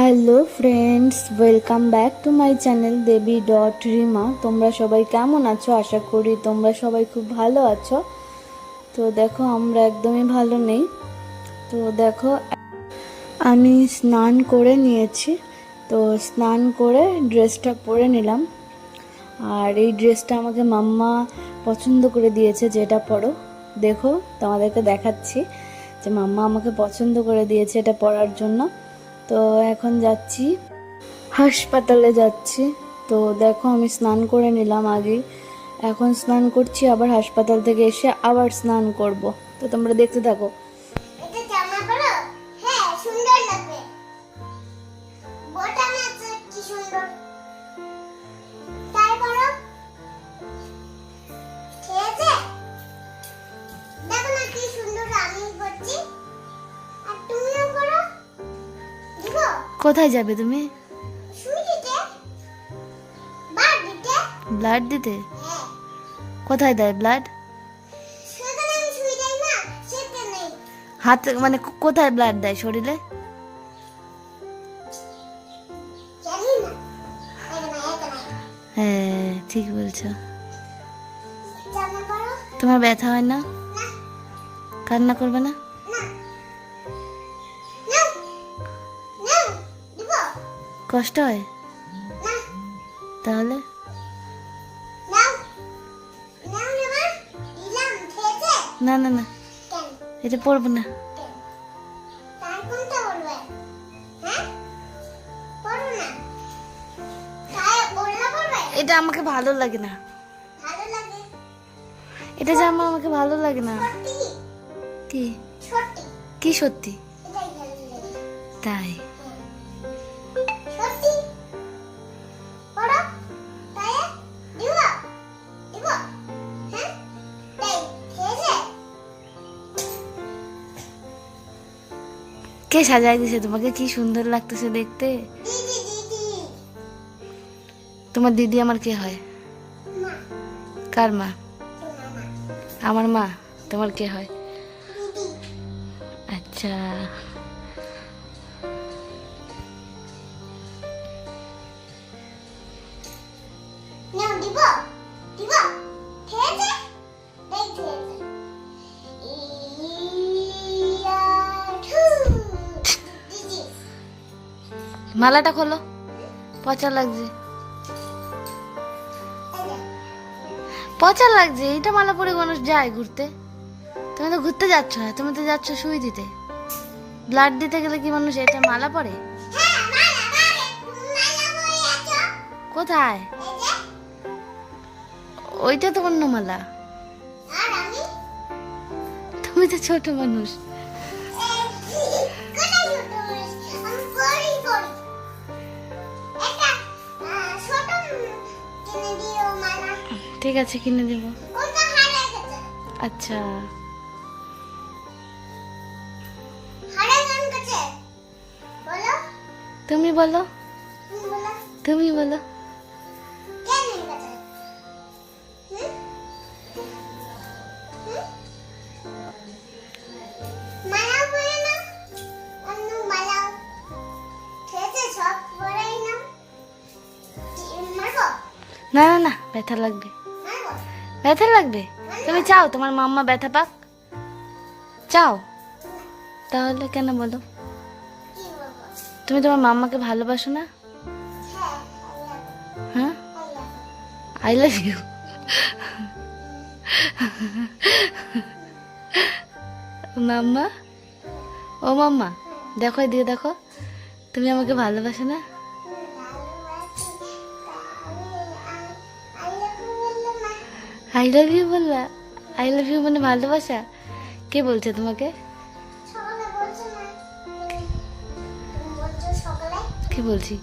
Hello friends welcome back to my channel Debi dot Rima তোমরা সবাই কেমন আছো? আশা করি তোমরা সবাই খুব ভালো আছো। তো দেখো, আমরা একদমই ভালো নেই। তো দেখো, আমি স্নান করে নিয়েছি। তো স্নান করে ড্রেসটা পরে নিলাম। আর এই ড্রেসটা আমাকে মাম্মা পছন্দ করে দিয়েছে, যেটা পরো। দেখো, তোমাদেরকে দেখাচ্ছি যে মাম্মা আমাকে পছন্দ করে দিয়েছে এটা পরার জন্য। তো এখন যাচ্ছি। হাসপাতালে যাচ্ছি। তো দেখো আমি স্নান করে নিলাম আগে এখন স্নান করছি, আবার হাসপাতাল থেকে এসে আবার স্নান করব। তো তোমরা দেখতে থাকো। কোথায় যাবে তুমি? ব্লাড দিতে? হ্যাঁ। কোথায় দেয় ব্লাড হাত মানে কোথায় ব্লাড দেয় শরীরে? হ্যাঁ ঠিক বলছো। তোমার ব্যথা হয় না। কান্না করবে না? কষ্ট হয়? তাহলে? না না না। এটা পড়ব না। এটা আমাকে ভালো লাগে না। এটা জামা আমাকে ভালো লাগে না। কি? সত্যি। কি সত্যি? তাই। কে সাজাই দিছে? তোমাকে কি সুন্দর লাগতেছে দেখতে? তোমার দিদি আমার কে হয়? কার মা? আমার মা, তোমার কে হয়? আচ্ছা। মালাটা খোলো। পচা লাগছে। পচা লাগছে এটা মালা পরে মানুষ যায় ঘুরতে। তুমি তো ঘুরতে যাচ্ছ না, তুমি তো যাচ্ছ সুই দিতে। ব্লাড দিতে গেলে কি মানুষ এটা মালা পরে? কোথায়? ওইটা তো অন্য মালা। তুমি তো ছোট মানুষ। ঠিক আছে কিনে দেব। আচ্ছা। তুমি বলো। তুমি বলো। না না না ব্যথা লাগবে। ব্যথা লাগবে? তুমি চাও তোমার মাম্মা ব্যথা পাক? চাও। তাহলে কেন বলো? তুমি তোমার মাম্মাকে ভালোবাসো না? হ্যাঁ? আই লাভ ইউ মাম্মা? ও মাম্মা, দেখো দিয়ে দেখো। তুমি আমাকে ভালোবাসো না? আই লাভ ইউ বললা? আই লাভ ইউ মানে ভালোবাসা? কে বলছে তোমাকে? কি বলছি?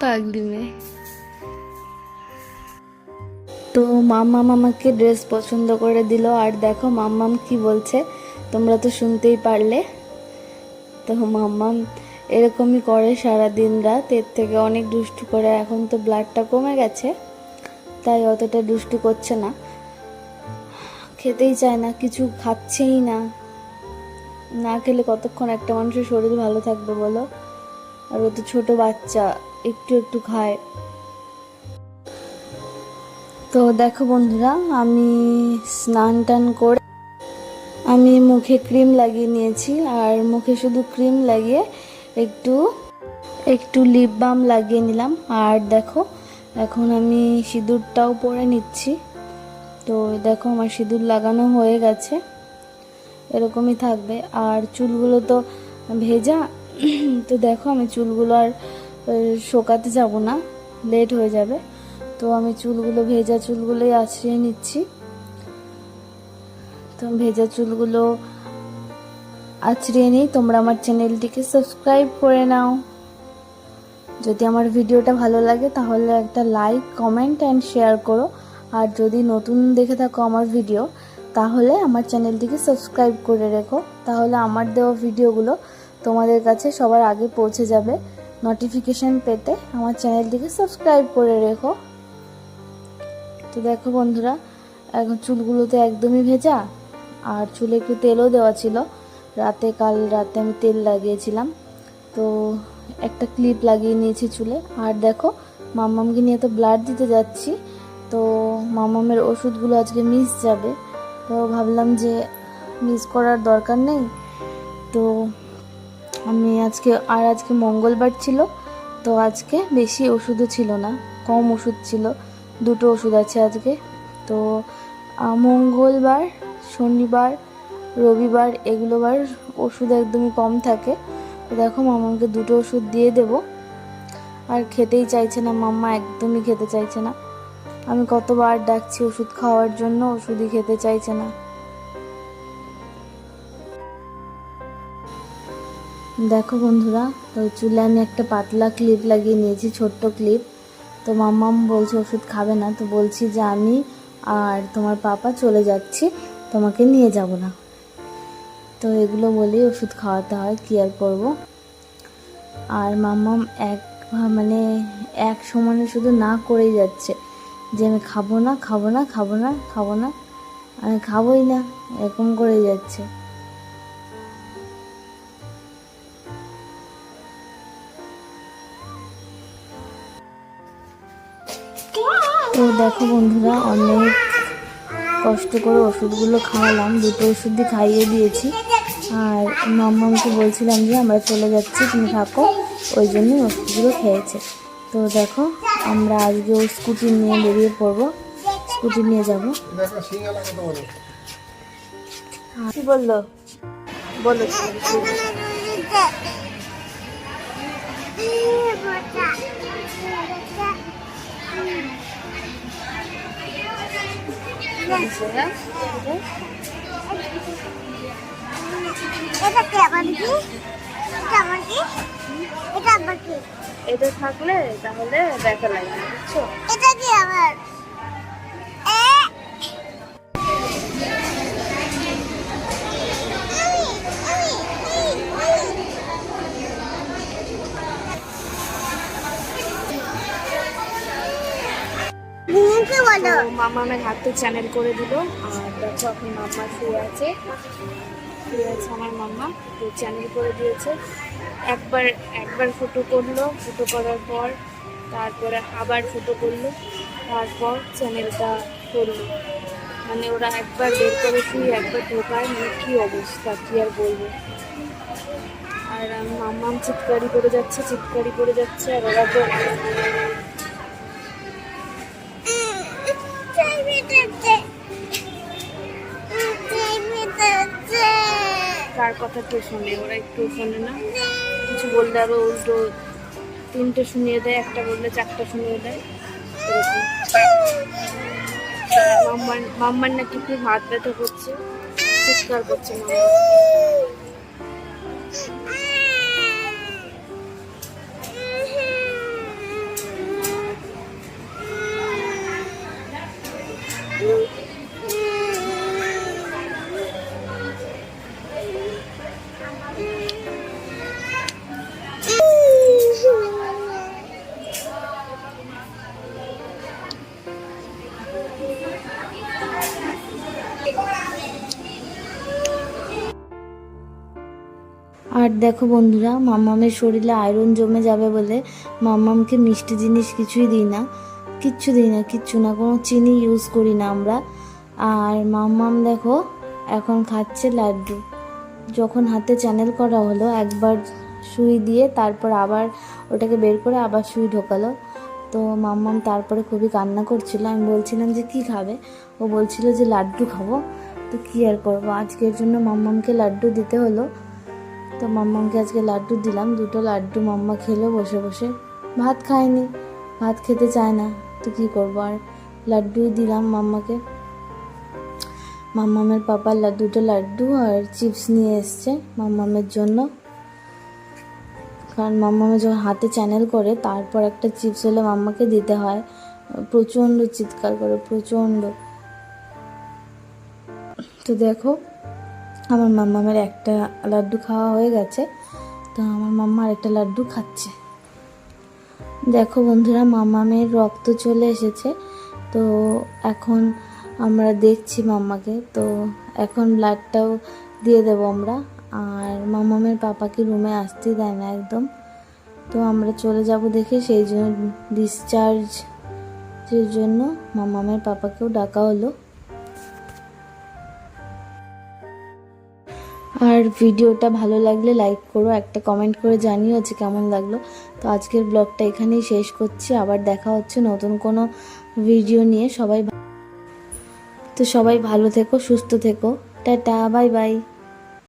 পাগলি মেয়ে। তো মাম্মা মামাকে ড্রেস পছন্দ করে দিল আর দেখো মাম্মাম কি বলছে তোমরা তো শুনতেই পারলে। তো মাম্মাম এরকমই করে সারা দিন রাত। এর থেকে অনেক দুষ্টু করে এখন তো ব্লাডটা কমে গেছে, তাই অতটা দুষ্টু করছে না। খেতেই চায় না, কিছু খাচ্ছেই না। না খেলে কতক্ষণ একটা মানুষের শরীর ভালো থাকবে বলো? আর ও তো ছোট বাচ্চা, একটু একটু খায়। তো দেখো বন্ধুরা, আমি স্নান টান করে, আমি মুখে ক্রিম লাগিয়ে নিয়েছি। আর মুখে শুধু ক্রিম লাগিয়ে একটু একটু লিপ বাম লাগিয়ে নিলাম। আর দেখো, এখন আমি সিঁদুরটাও পরে নিচ্ছি। তো দেখো, আমার সিঁদুর লাগানো হয়ে গেছে। এরকমই থাকবে। আর চুলগুলো তো ভেজা, তো দেখো, আমি চুলগুলো আর শোকাতে যাব না। লেট হয়ে যাবে। তো আমি চুলগুলো, ভেজা চুলগুলোই আছড়িয়ে নিচ্ছি। তো ভেজা চুলগুলো আছড়িয়ে নিই তোমরা আমার চ্যানেলটিকে সাবস্ক্রাইব করে নাও। যদি আমার ভিডিওটা ভালো লাগে, তাহলে একটা লাইক, কমেন্ট অ্যান্ড শেয়ার করো। আর যদি নতুন দেখে থাকো আমার ভিডিও, তাহলে আমার চ্যানেলটিকে সাবস্ক্রাইব করে রেখো। তাহলে আমার দেওয়া ভিডিওগুলো তোমাদের কাছে সবার আগে পৌঁছে যাবে। নোটিফিকেশন পেতে আমার চ্যানেলটিকে সাবস্ক্রাইব করে রেখো। তো দেখো বন্ধুরা, এখন চুলগুলো তো একদমই ভেজা, আর চুলে একটু তেলও দেওয়া ছিল। রাতে, কাল রাতে আমি তেল লাগিয়েছিলাম। তো একটা ক্লিপ লাগিয়ে নিয়েছি চুলে। আর দেখো, মাম্মামকে নিয়ে তো ব্লাড দিতে যাচ্ছি। তো মামামের ওষুধগুলো আজকে মিস যাবে। তো ভাবলাম যে মিস করার দরকার নেই। তো আমি আজকে, আর আজকে মঙ্গলবার ছিল। তো আজকে বেশি ওষুধও ছিল না, কম ওষুধ ছিল। দুটো ওষুধ আছে আজকে। তো মঙ্গলবার, শনিবার রবিবার এগুলো বার ওষুধ একদমই কম থাকে। দেখো মামাকে দুটো ওষুধ দিয়ে দেব। আর খেতেই চাইছে না, মাম্মা একদমই খেতে চাইছে না। আমি কতবার ডাকছি ওষুধ খাওয়ার জন্য, ওষুধই খেতে চাইছে না। দেখো বন্ধুরা তো চুলে আমি একটা পাতলা ক্লিপ লাগিয়ে নিয়েছি, ছোট্ট ক্লিপ। তো মাম্মাম বলছে ওষুধ খাবে না, তো বলছি যে আমি আর তোমার পাপা চলে যাচ্ছি, তোমাকে নিয়ে যাব না। তো এগুলো বলেই ওষুধ খাওয়াতে হয় কি আর করব। আর মাম্মাম এক মানে এক সমানে শুধু না করেই যাচ্ছে যে আমি খাব না খাব না খাব না খাব না, আমি খাবোই না, এরকম করেই যাচ্ছে। তো দেখো বন্ধুরা অনেক কষ্ট করে ওষুধগুলো খাওয়ালাম, দুটো ওষুধই খাইয়ে দিয়েছি। আর মাম্মামকে বলছিলাম যে, আমরা চলে যাচ্ছি, তুমি থাকো। ওই জন্যই ওষুধগুলো খেয়েছে। তো দেখো, আমরা আজকে ও স্কুটি নিয়ে বেরিয়ে পড়ব। স্কুটি নিয়ে যাব। কি বলল? বলো। কি এটা থাকলে তাহলে দেখা লাগবে বুঝছ? এটা কি আবার? মামা আমার হাতে চ্যানেল করে দিল, আর দেখো এখন মাম্মা শুয়ে আছে। শুয়ে আছে আমার মাম্মা তো চ্যানেল করে দিয়েছে। একবার একবার ফুটো করল ফুটো করার পর তারপরে আবার ফুটো করল, তারপর চ্যানেলটা করল। মানে ওরা একবার বের করে শুয়ে একবার ঢোকায় মানে কী অবস্থা, কী আর বলব। আর মাম্মাম চিৎকারি করে যাচ্ছে, চিৎকারি করে যাচ্ছে, আর ওরা তো কার কথা কেউ শোনে ওরা একটু শোনে না। কিছু বললে আরও উল্টো তিনটে শুনিয়ে দেয়, একটা বললে চারটা শুনিয়ে দেয় মাম্মার নাকি খুব হাত ব্যথা করছে, চিৎকার করছে মাম্মা আর দেখো বন্ধুরা, মাম্মামের শরীরে আয়রন জমে যাবে বলে মাম্মামকে মিষ্টি জিনিস কিছুই দিই না, কিচ্ছু দিই না, কিচ্ছু না, কোনো চিনি ইউজ করি না আমরা। আর মাম্মাম দেখো এখন খাচ্ছে লাড্ডু। যখন হাতে চ্যানেল করা হলো, একবার সুই দিয়ে তারপর আবার ওটাকে বের করে আবার সুই ঢোকালো। তো মাম্মাম তারপরে খুবই কান্না করছিল। আমি বলছিলাম যে, কি খাবে? ও বলছিল যে, লাড্ডু খাব। তো কী আর করব? আজকের জন্য মাম্মামকে লাড্ডু দিতে হলো। তো মাম্মামকে আজকে লাড্ডু দিলাম। দুটো লাড্ডু মাম্মা খেলো বসে বসে। ভাত খায়নি। ভাত খেতে চায় না। তো কী করব? আর লাড্ডুই দিলাম মাম্মাকে। মাম্মামের পাপার দুটো লাড্ডু আর চিপস নিয়ে এসছে মাম্মামের জন্য। কারণ মাম্মামে যখন হাতে চ্যানেল করে, তারপর একটা চিপস হলে মাম্মাকে দিতে হয়। প্রচণ্ড চিৎকার করে, প্রচণ্ড। তো দেখো, আমার মাম্মামের একটা লাড্ডু খাওয়া হয়ে গেছে। তো আমার মাম্মা আরেকটা লাড্ডু খাচ্ছে। দেখো বন্ধুরা, মাম্মামের রক্ত চলে এসেছে। তো এখন আমরা দেখছি মাম্মাকে। তো এখন ব্লাডটাও দিয়ে দেবো আমরা। আর মামামের পাপাকে রুমে আসতে দেয় না একদম। তো আমরা চলে যাব দেখে সেই জন্য ডিসচার্জ ডিসচার্জের জন্য মাম্মামের পাপাকেও ডাকা হলো। আর ভিডিওটা ভালো লাগলে লাইক করো, একটা কমেন্ট করে জানিও যে কেমন লাগল। তো আজকের ব্লগটা এখানেই শেষ করছি, আবার দেখা হচ্ছে নতুন কোনো ভিডিও নিয়ে। সবাই তো সবাই ভালো থেকো, সুস্থ থেকো। Tata bye bye